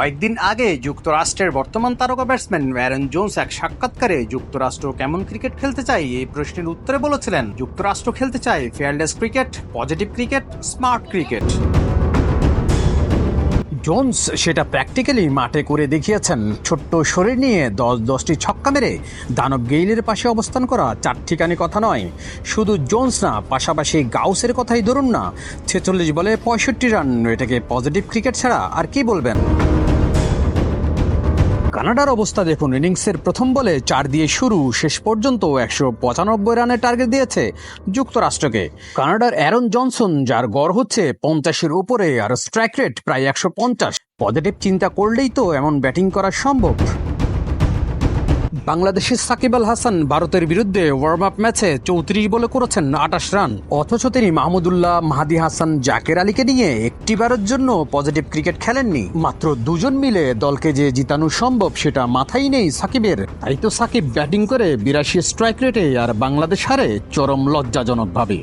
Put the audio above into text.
কয়েকদিন আগে যুক্তরাষ্ট্রের বর্তমান তারকা ব্যাটসম্যান অ্যারন জোন্স এক সাক্ষাৎকারে যুক্তরাষ্ট্র কেমন ক্রিকেট খেলতে চায় এই প্রশ্নের উত্তরে বলেছিলেন, যুক্তরাষ্ট্র খেলতে চায় fearless cricket, positive cricket, smart cricket. Jones সেটা প্র্যাকটিক্যালি মাঠে করে দেখিয়েছেন। ছোট্ট শরীর নিয়ে দশ দশটি ছক্কা মেরে দানব গেইলের পাশে অবস্থান করা চার ঠিকানি কথা নয়। শুধু জোন্স না, পাশাপাশি গাউসের কথাই ধরুন না, ছেচল্লিশ বলে পঁয়ষট্টি রান, এটাকে পজিটিভ ক্রিকেট ছাড়া আর কি বলবেন? কানাডার অবস্থা দেখুন, ইনিংসের প্রথম বলে চার দিয়ে শুরু, শেষ পর্যন্ত একশো পঁচানব্বই রানের টার্গেট দিয়েছে যুক্তরাষ্ট্রকে। কানাডার অ্যারন জনসন, যার গড় হচ্ছে পঞ্চাশের উপরে, আর স্ট্রাইক রেট প্রায় একশো পঞ্চাশ। পজিটিভ চিন্তা করলেই তো এমন ব্যাটিং করা সম্ভব। বাংলাদেশের সাকিব আল হাসান ভারতের বিরুদ্ধে ওয়ার্ম আপ ম্যাচে চৌত্রিশ বলে করেছেন আটাশ রান। অথচ তিনি মাহমুদুল্লাহ, মাহাদি হাসান, জাকের আলীকে নিয়ে একটিবারের জন্য পজিটিভ ক্রিকেট খেলেননি। মাত্র দুজন মিলে দলকে যে জিতানো সম্ভব সেটা মাথায় নেই সাকিবের। তাই তো সাকিব ব্যাটিং করে বিরাশি স্ট্রাইক রেটে আর বাংলাদেশ হারে চরম লজ্জাজনকভাবে।